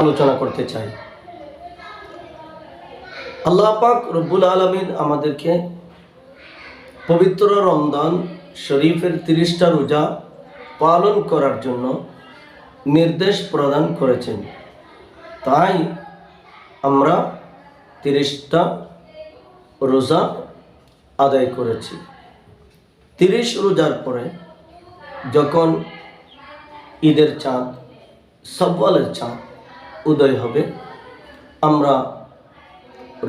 আলোচনা করতে চাই। আল্লাহ পাক রব্বুল আলমিন আমাদেরকে পবিত্র রমদান শরীফের তিরিশটা রোজা পালন করার জন্য নির্দেশ প্রদান করেছেন। তাই আমরা তিরিশটা রোজা আদায় করেছি। তিরিশ রোজার পরে যখন ঈদের চাঁদ সব্বালের চাঁদ উদয় হবে। আমরা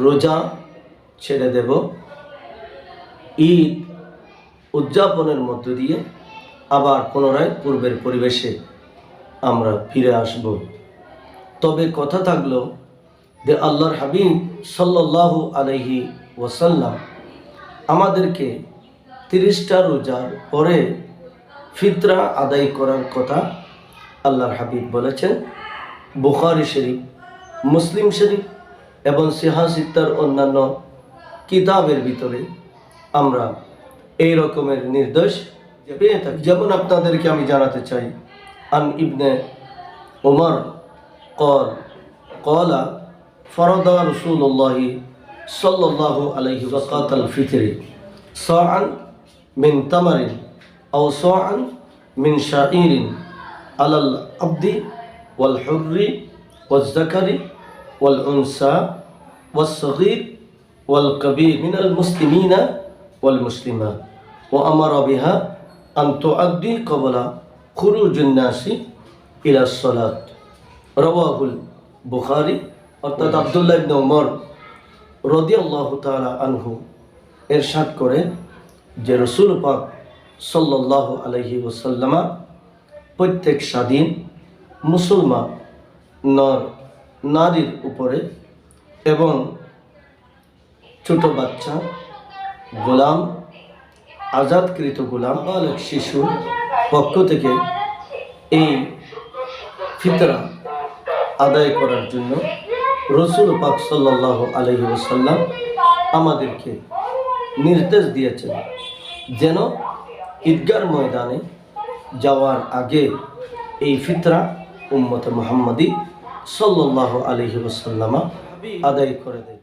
রোজা ছেড়ে দেব। ঈদ উদযাপনের মধ্য দিয়ে আবার পুনরায় পূর্বের পরিবেশে আমরা ফিরে আসব। তবে কথা থাকল যে আল্লাহর হাবিব সাল্লাল্লাহু আলাইহি ওয়াসাল্লাম আমাদেরকে তিরিশটা রোজার পরে ফিতরা আদায় করার কথা আল্লাহর হাবিব বলেছেন। বুখারি শরীফ, মুসলিম শরীফ এবং সিহাসিত্তার অন্যান্য কিতাবের ভিতরে আমরা এই রকমের নির্দেশ পেয়ে থাকি। যেমন আপনাদেরকে আমি জানাতে চাই, আন ইবনে ওমর কল, কলা, ফরদা রসুল্লাহি সাল্লাল্লাহু আলাইহি ওয়াকাত আল ফিতরি, সাআন মিন তামারিন আও সাআন মিন শাইরিন আলাল আবদি ওয়াল হরি ওয়াজাকারি ওয়াল উনসা ওয়াসগির ওয়াল কবির মিনাল মুসলিমিনা, ওয়াল মুসলিমা। ও আমার অবিহা আন্ত আদি কবলা খুরু জন্যাসি ইলা সলাত। রবাহুল বুখারি, অর্থাৎ আবদুল্লাহ ইবনে ওমর রদিয়াল্লাহু তাআলা আনহু এরশাদ করেন যে রসুল পাক সাল্লাল্লাহু আলাইহি ওসাল্লামা প্রত্যেক স্বাধীন মুসলমান নর নারীর উপরে এবং ছোট বাচ্চা, গোলাম, আজাদকৃত গোলাম, বালক শিশুর পক্ষ থেকে এই ফিতরা আদায় করার জন্য রসুল পাক সাল্লাহ আলহি ওসাল্লাম আমাদেরকে নির্দেশ দিয়েছেন যেন ঈদগার ময়দানে যাওয়ার আগে এই ফিতরা উম্মত মোহাম্মদী সাল্লাহ আলহি ওসাল্লামা আদায় করে দেয়।